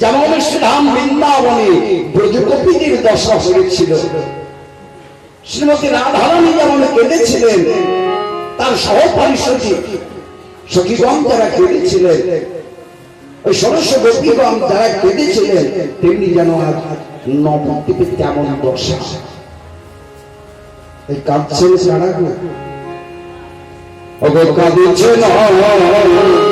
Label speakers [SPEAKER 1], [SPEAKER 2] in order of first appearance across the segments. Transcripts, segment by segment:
[SPEAKER 1] যেমন শ্রীরাম বৃন্দাবনে ব্রজকপিদের দশা হয়েছিল। শ্রীমতী রাধারানী যেমন কেঁদেছিলেন, তার সহপরিষদী সখীগণ যারা কেঁদেছিলেন, ওই সরস্ব গোপীগণ যারা কেঁদেছিলেন, তেমনি যেন আজ নবদ্বীপে তেমন দশা। এই কাঁদছেন সারা গো ওগো না।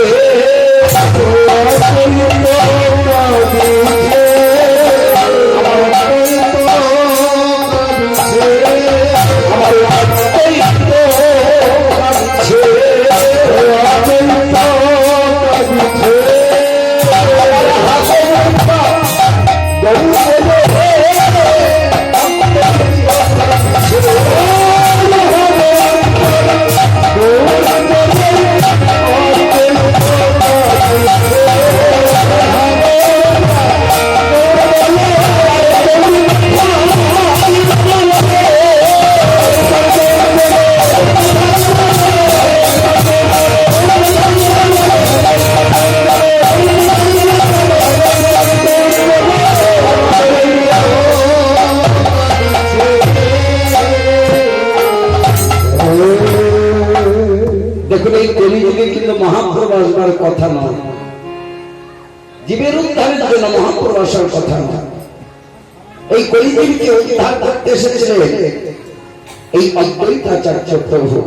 [SPEAKER 1] অদ্বৈতাচার্য প্রভু।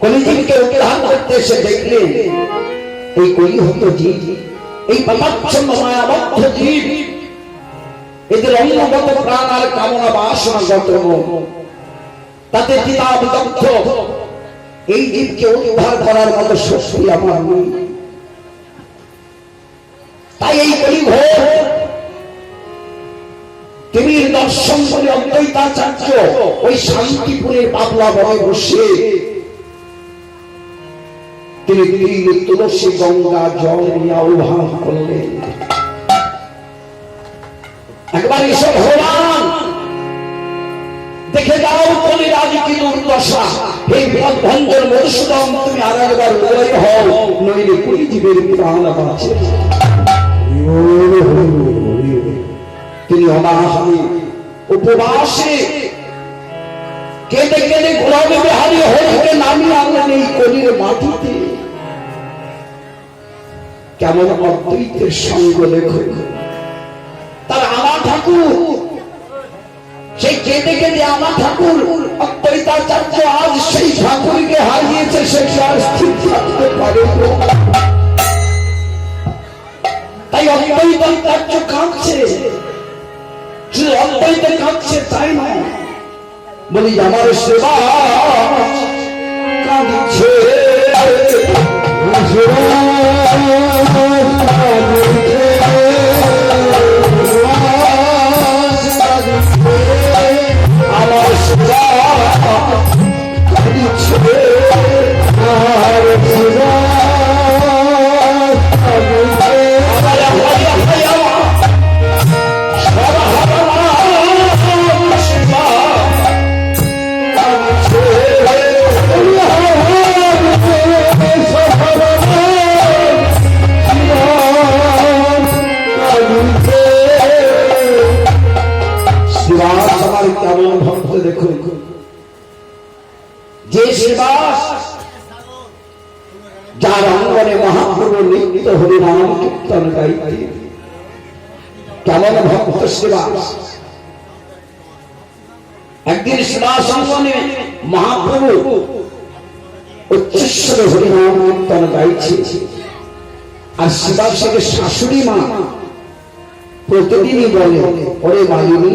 [SPEAKER 1] কলিযুগকে উদ্ধার করতে এসে দেখলেন, এই কলিহত জীব, এই পাপাচ্ছন্ন মায়াবদ্ধ জীব, এদের অঙ্গগত প্রাণ আর কামনা বাসনাগত তাতে পিতা বিদগ্ধ, এই জীবকে উদ্ধার করার মতো শক্তি আমার নেই। তাই এই কলি ভোর তিনি দর্শন করে অদ্বৈতাচার্য ওই শান্তিপুরের বনে বসে। তিনি তিল তুলসী গঙ্গা জল নিয়ে আহ্বান করলেন। একবার এসব ভগবান। দেখে যাও কলির আজ কি দুর্দশা। এই বিপদ ভঞ্জন মধুসূদন, তুমি আর একবার উদয় হও, নইলে কুড়ি জীবের প্রাণ বাঁচে। তিনি অনাহারি উপবাসে কেঁদে কেঁদে গোলামে বিহারি হরিকে নামিয়ে আনলেন এই কলির মাটিতে। কেমন অদ্বৈতের সঙ্গ লেখক তার আমার ঠাকুর, সেই কেঁদে কেঁদে আমার ঠাকুর, অদ্বৈতাচার্য আজ সেই ঠাকুরকে হারিয়েছে, সে আর স্থির থাকতে পারে তাই অদ্বৈতাচার্য কাঁদছে। শুধু অব্যাহতে কাঁদছে তাই নয়। বলি আমার সেবা কাঁদছে। আমার সেবা যে শ্রীবাস যার অঙ্গনে মহাপ্রভু নিত্য হরিনাম কীর্তন গাইতে কেমন ভক্ত শ্রীবাস একদিন শ্রীবাস অঙ্গনে মহাপ্রভু উচ্চস্বরে হরিনাম কীর্তন গাইছে আর শিবাসের শাশুড়ি মা প্রতিদিনই বলে, ওরে মালিনী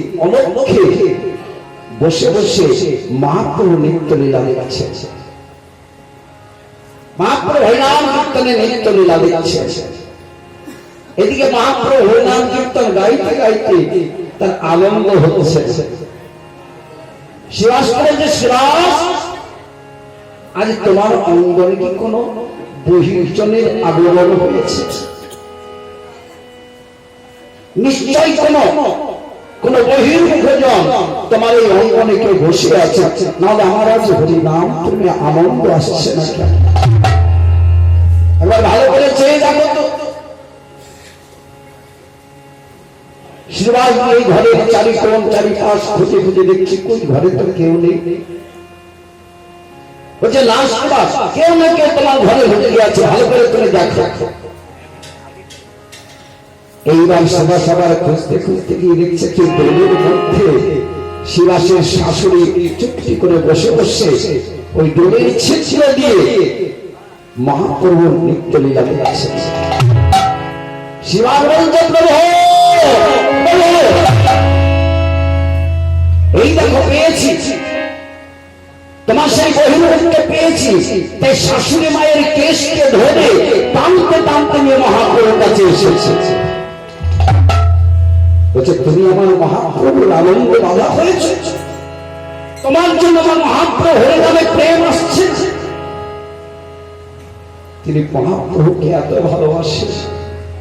[SPEAKER 1] অনক্ষে বসে বসে মহাপ্রভু নিত্য লীলা দিচ্ছে মহাপ্রভু হরিনাম কীর্তনে নিত্য লীলা দিচ্ছে এদিকে মহাপ্রভু হরিনাম কীর্তন গাইতে গাইতে তার আনন্দ হচ্ছে। শিবাস বলছে শিবাস, আজ তোমার অঙ্গনে কি কোনো বহির্জনের হয়েছে? নিশ্চয় কোন। কোন বহির্মুখজন তোমার এই অঙ্গনে কেউ বসে আছে। নাহলে আমার আজ হরি নাম তুমি আনন্দ আসছে না কেন? এবার ভালো করে চেয়ে দেখো তো। শিবাজ এই ঘরের চারি কোন চারি পাশ খুঁজে খুঁজে দেখছি কোন ঘরে তো কেউ নেই। বলছে লাস্ট পাস কেউ না কেউ তোমার ঘরে ঢুকে গিয়েছে। ভালো করে তুমি দেখো। এইবার সভা সবার খুঁজতে খুঁজতে গিয়ে দেখছে কি দলের মধ্যে শিবাসের শাশুড়ি চুক্তি করে বসে বসে ওই দলের ছিছিল দিয়ে মহাপ্রভুর নিত্য লীলা প্রভু প্রভু, এই দেখো পেয়েছি। তোমার সেই বহির্মুখকে পেয়েছি। তাই শাশুড়ি মায়ের কেশকে ধরে টানতে টানতে নিয়ে মহাপ্রভুর কাছে এসেছে। বলছে, তুমি আমার মহাপ্রভুর আনন্দ বাধা হয়েছে। তোমার জন্য আমার মহাপ্রভু হয়ে যাবে প্রেম আসছে। তিনি মহাপ্রভুকে এত ভালোবাসে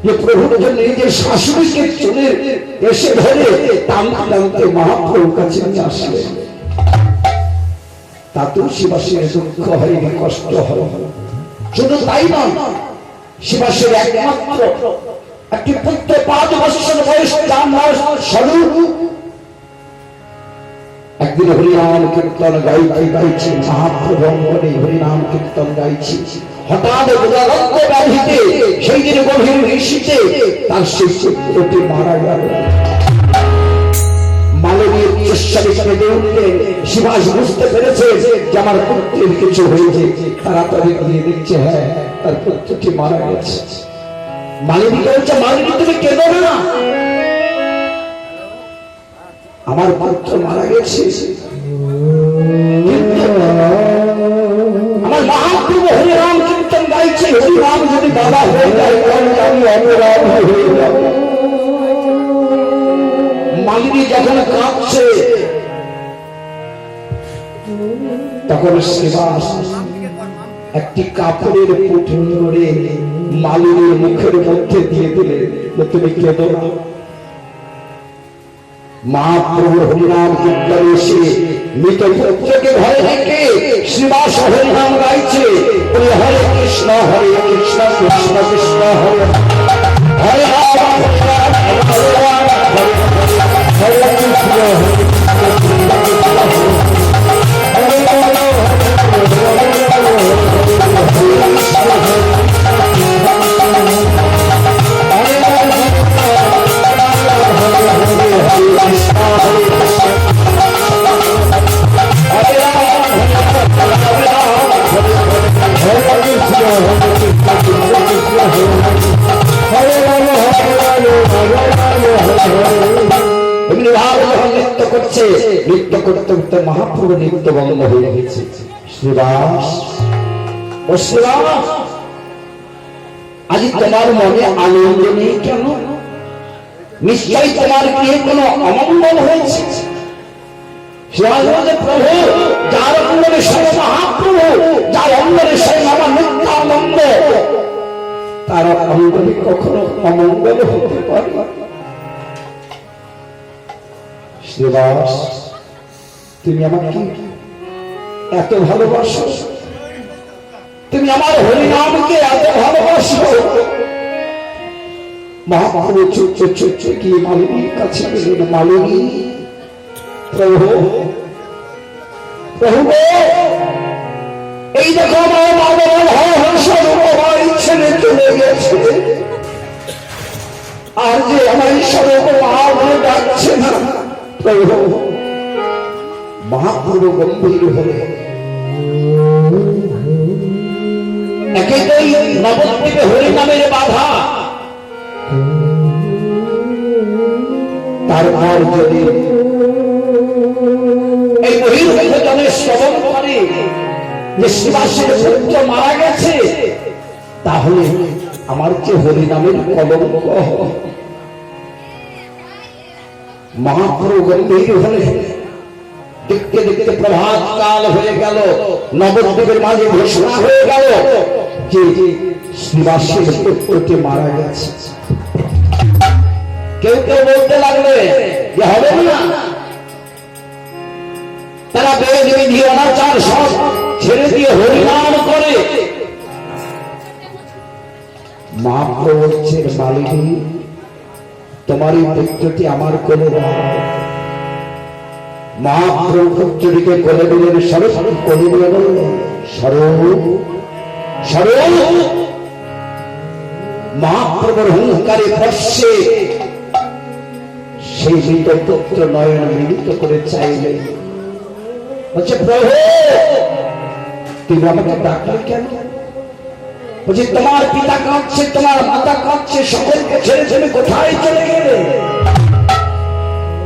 [SPEAKER 1] যে প্রভুর জন্য নিজের শাশুড়িকে চলে এসে ধরে টানতে টানতে মহাপ্রভুর কাছে নিয়ে আসলেন। তাতেও শিবাসের দুঃখ হয়নি কষ্ট হল শুধু তাই নয়, শিবাসের একমাত্র একটি পুত্র পাঁচ বছর বয়স তার নাম স্বরূপ। একদিন হরিনাম কীর্তন গাইতে গাইছি মহাপ্রভু অঙ্গনে হরিনাম কীর্তন গাইছি। হঠাৎ সেই দিন গভীর ঋষিতে তার মারা গেল। বুঝতে পেরেছে যে কিছু হয়েছে। গিয়ে দেখছে হ্যাঁ তার পুত্রটি মারা গেছে। মালিনী বলছে মালিনী না। আমার পুত্র মারা গেছে। আমার মহাপ্রভু হরিরাম কীর্তন গাইছে হরিরাম যদি বাবা হয়ে যায় আমি অনুরাম হয়ে মালিনী যখন কাঁদছে, তখন শিবাস একটি কাপড়ের পুটুন ধরে মুখের মধ্যে দিয়ে দিলে তুমি কেঁদো না মহাপ্রভু হরিনাম কীর্তন এসে মৃত পুত্রকে শিবাস হরিনাম গাইছে হরে কৃষ্ণ হরে কৃষ্ণ কৃষ্ণ কৃষ্ণ হরে হরে হরে কৃষ্ণ হরে নৃত্য করতে করতে মহাপ্রভু নৃত্য বন্ধ হয়ে গেছে শ্রীবাস আজ তোমার মনে আনন্দ নেই কেন নিশ্চয় তোমার গৃহে কোনো অমঙ্গল হয়েছে প্রভু যার মহাপ্রভু যার আমার নিত্যানন্দ তার অঙ্গনে কখনো অমঙ্গল হতে পারে না। শ্রীবাস তুমি আমাকে এত ভালোবাসো তুমি আমার হরিনামকে এত ভালোবাসো? মহাপ্রভু ছোট্ট ছোট্ট কি মালিনীর কাছে গেলেন মালিনী, প্রভু প্রভু এই দেখো আমার বাবা সর্বভাই ছেড়ে চলে গেছে। আর যে আমার সর্বভাব ডাকছে না, প্রভু মহাপ্রভু গম্ভীর হলে একেতেই নবদ্বীপে হরিনামের বাধা তারপর যদি এই বহির্মুখ শ্রবণ করে যে শিবাসের পুত্র মারা গেছে, তাহলে আমার যে হরিনামের কলঙ্ক হবে। মহাপ্রভু গম্ভীর হলে দেখতে দেখতে প্রভাত কাল হয়ে গেল, নবদ্বীপের মাঝে ঘোষণা হয়ে গেল যে শ্রীবাসের পুত্রটি মারা গেছে। কেউ কেউ বলতে লাগলে যে হবে না। তারা বেদ বিধি অনাচার সব ছেড়ে দিয়ে হরিনাম করে। মহাপ্রভুর মালিনী তোমার এই পুত্রটি আমার কোলে দাও মহাপ্রভু পুত্রটিকে কোলে দিলেন স্বরূপ স্বরূপ স্বরূপ মহাপ্রভুর সেই নয়ন মিলিত করে প্রভু, তুমি আমাকে কেন? তোমার পিতা কাঁদছে, তোমার মাতা কাঁদছে, সকলকে ছেড়ে ছেড়ে কোথায় চলে গেলে?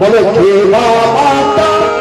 [SPEAKER 1] গো, বলো হে মা মাতা হে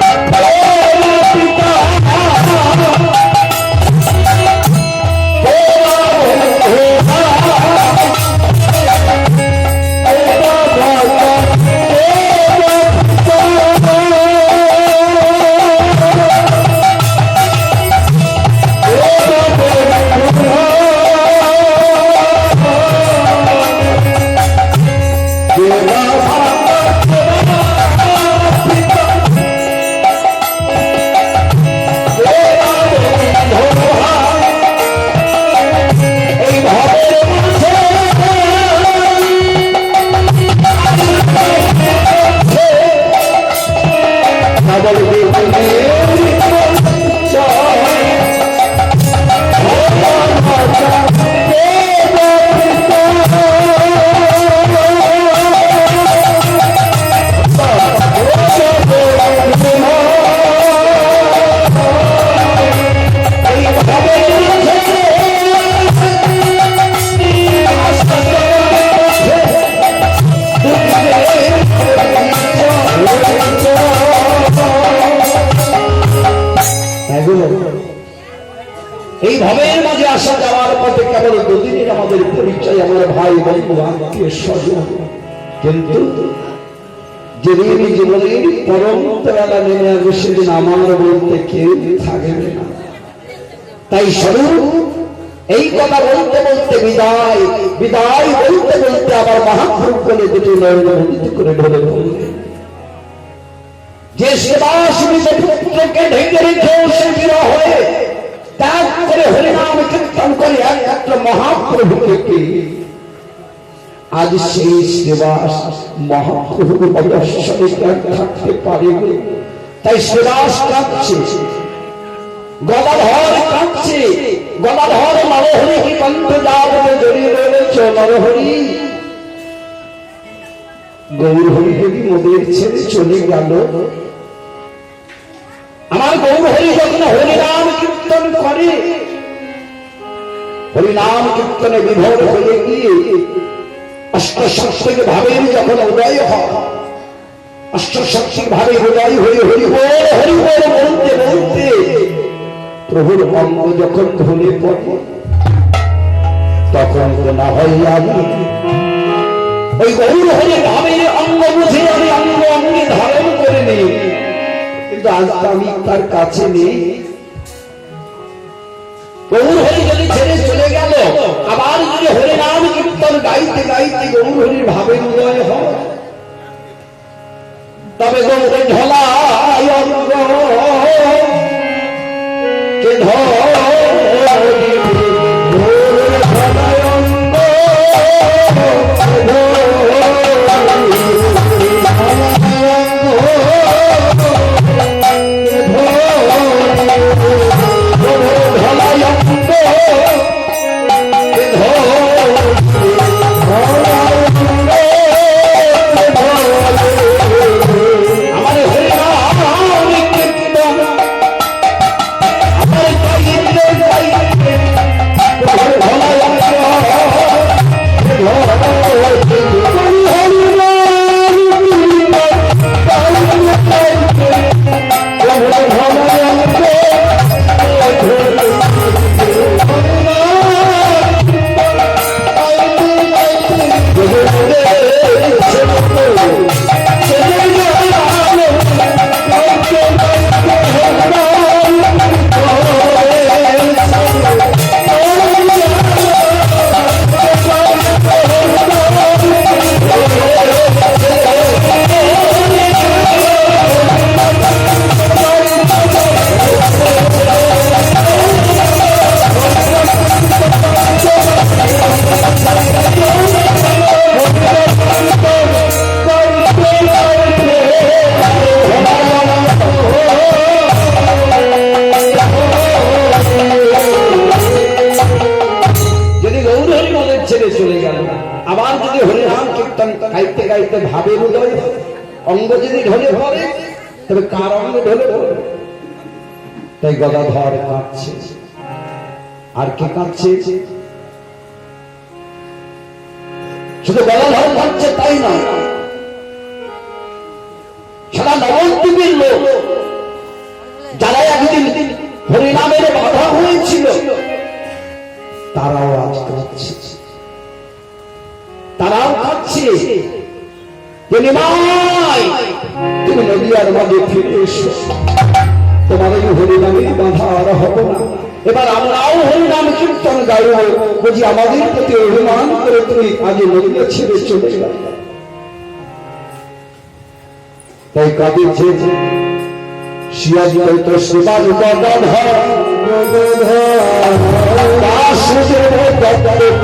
[SPEAKER 1] এই কেবল দুদিনের আমাদের পরিচয়, আমার ভাই বন্ধু আত্মীয় স্বজন। কিন্তু যেদিন জীবনের পরম বেলা নেমে আসবে, সেদিন আমার বলতে কেউ থাকবে না। তাই স্বরূপ, এই কথা বলতে বলতে বিদায় বিদায় বলতে বলতে আবার মহাপ্রভু বলে দুটি নয়ন করে ঢলে পড়লেন যে সেবাসুরী পুত্রকে ঢেকে রেখে সে বিরহ হয়ে ত্যাগ করে হরিনাম কীর্তন করে একমাত্র মহাপ্রভুকে পেয়ে আজ সেই সেবাস মহাপ্রভুর অবসরে থাকতে পারে তাই সেবাস কাঁদছে। গদাধর কাঁদছে। গদাধর নরহরি কণ্ঠ যাবতে জড়িয়ে রয়েছ নরহরি। গৌর হরি হরি মোদের ছেড়ে চলে গেল। হরি যখন হরিনাম কীর্তন করে। হরিনাম কীর্তনে বিভোর হয়ে গিয়ে অষ্টশক্তিক ভাবের যখন উদয় হয় অষ্টশক্তিক ভাবে উদয় হয়ে হরি হরি বল বলতে বলতে প্রভুর অঙ্গ যখন ধনে পড়ে, তখন তো না হয় আমি। ওই গৌর হরি ভাবে অঙ্গ বুঝে আমি অঙ্গ অঙ্গে ধারণ করে নেই। কিন্তু আজ আমি তার কাছে নেই। গৌর হরি যদি ছেড়ে চলে গেল, আবার যদি হরে কীর্তন গাইতে গাইতে গৌর হরির ভাবে উদয় হয়। তবে গৌর ঢলা কে ধরি? আমার গাইতে ভাবের উদয় অঙ্গ যদি ঢলে পড়ে, তবে কার অঙ্গ ঢলে পড়ে? তাই গদাধর কাঁদছে। আর কে কাঁদছে? শুধু গদাধর কাঁদছে তাই নয় সারা নবদ্বীপের লোক যারা একদিন হরিনামের বাধা হয়েছিল, তারাও আজ কাঁদছে। তারাও কাঁদছে। যে নিমাই তুমি নদীয়ার মাঝে ফিরে এসো। তোমার এই হরিনামের বাধা আর হবে না। এবার আমরাও হরিনাম কীর্তন গাইব, বুঝি আমাদের প্রতি অভিমান করে তুমি আজ নদীয়া ছেড়ে চলে গেল তাই কাঁদিছে শিয়াজি তো শিবাজ গদাধর দত্ত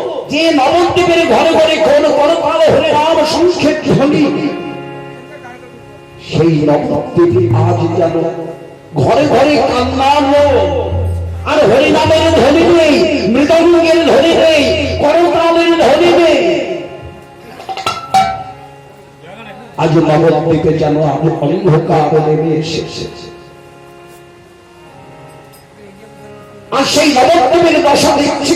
[SPEAKER 1] যে নবদ্বীপের ঘরে ঘরে কোন কোন হরে রাম সংক্ষেপ ধ্বনি সেই নবদ্বীপে আজ যেন ঘরে ঘরে কান্নানো আর হরিনামের ধ্বনি নেই, মৃদঙ্গের ধ্বনি নেই, করতালের ধ্বনি নেই। আজ নবদ্বীপে যেন আমি অন্ধকার নেমে এসেছে। আর সেই নবদ্বীপের দশা দেখছি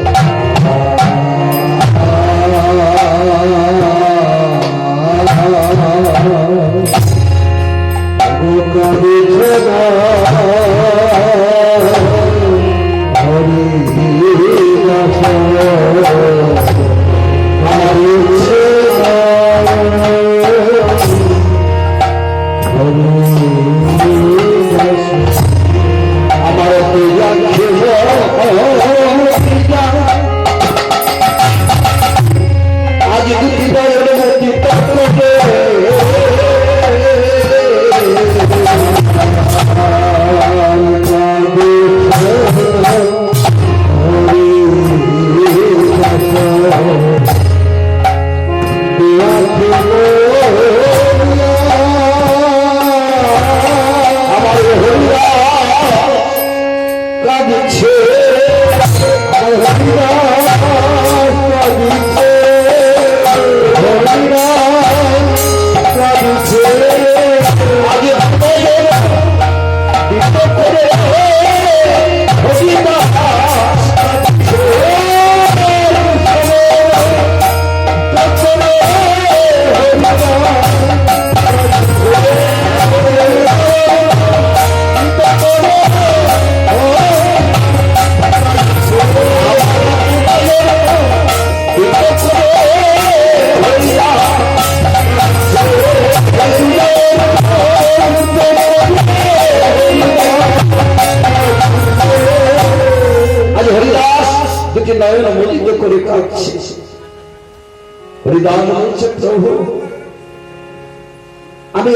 [SPEAKER 1] নয়ন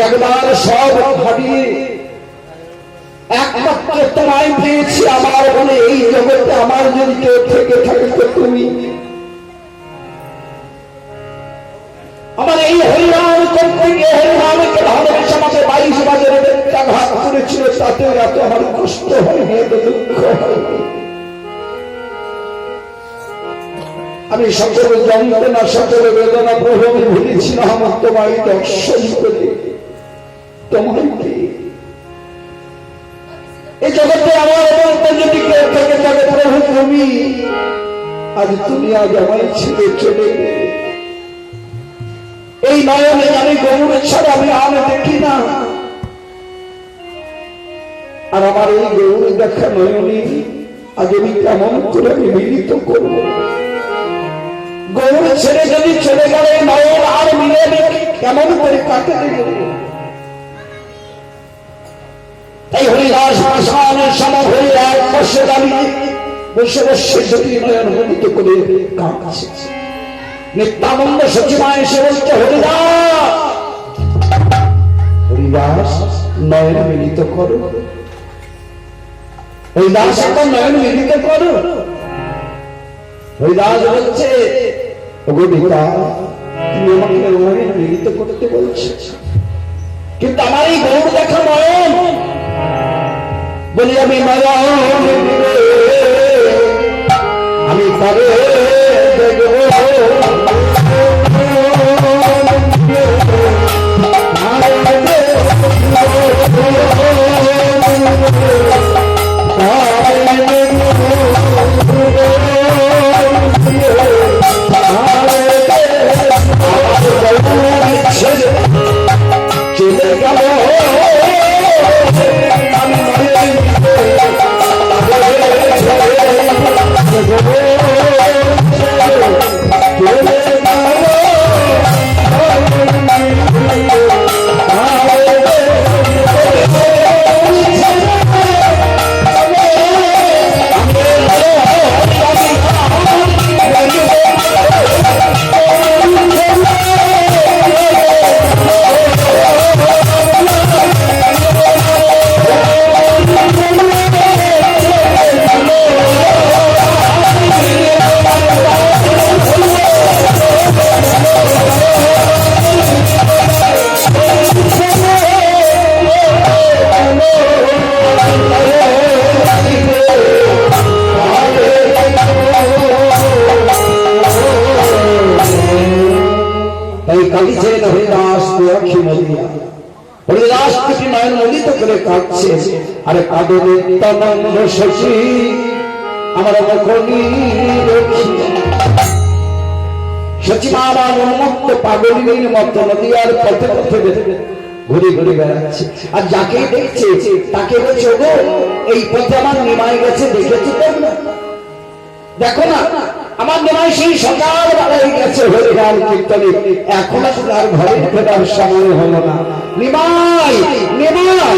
[SPEAKER 1] একবার সব ভাবিয়ে একমাত্র তোমায় পেয়েছি আমার বলে এই জগতে আমার যদি কেউ থেকে থাকে তো তুমি। আমার এই হরিনাম করতে গিয়ে হরিনামকে আমাকে বাইশ করেছিল, তাতে এত আমার কষ্ট হয়নি দুঃখ হয়নি আমি সকল যন্ত্রণা বেদনা প্রভু ভুলেছিলাম তোমায় দর্শন করে। তোমায় এই জগতে আমার বলতে যদি কেউ থেকে থাকে প্রভু তুমি। আজ তুমি আজ আমার ছেলে চলে এই নয়নে আমি গরুর ছাড়া আমি আমি দেখি না। আর আমার এই গরুর দেখা নয়নে আজ আমি কেমন করে আমি মিলিত করব? গরুর ছেড়ে যদি চলে গেলে নয়ন আর মিলে কেমন করে কাটাতে দেবো তাই হরিদাস পাশানের সময় হয়ে বসে দাঁড়িয়ে বসে বসে যদি নয়ন মিলিত করে কাঁদছে নিত্যানন্দ সচিবায় এসে বলছে, হরিদাস! হরিদাস, নয়ন মিলিত করো। হরিদাস এখন নয়ন মিলিত করো। হরিদাস বলছে, ওগো তুমি আমাকে নয়ন মিলিত করতে বলছো। কিন্তু আমার এই গৌর দেখা নয়ন বলি আমি আমি তবে দেখব। আরে কাঁদে নিত্যানন্দ শশী, আমার মুখনি সচিমা আমার উন্মুক্ত মতো নদীয়ার পথে পথে ঘুরে ঘুরে বেড়াচ্ছে। আর যাকে দেখছে, তাকে বলছে এই পথে আমার নিমাই গেছে, দেখেছি দেখো না, আমার নিমাই সেই সকাল বেলায় গেছে। হয়ে গেল কীর্তনে। এখন আর ঘরে ফেরার সময় হলো না। নিমাই নিমাই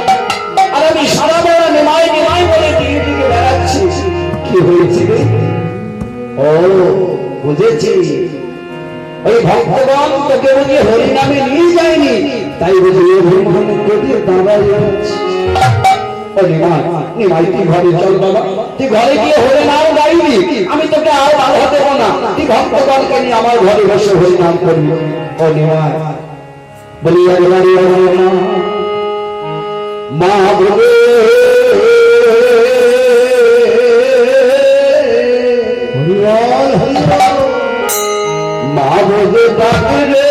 [SPEAKER 1] বুঝেছি। ওই ভক্তগণ তোকে বুঝি হরিনামে নিয়ে যায়নি? তাই বুঝি অভিমান করে দাঁড়াই হরে নাম আর দেব না। তুই ভক্তগণকে নিয়ে আমার ঘরে বসে হরি নাম করবি। ও নিমাই বলি একবারে আমার মা মা বলে হরিবল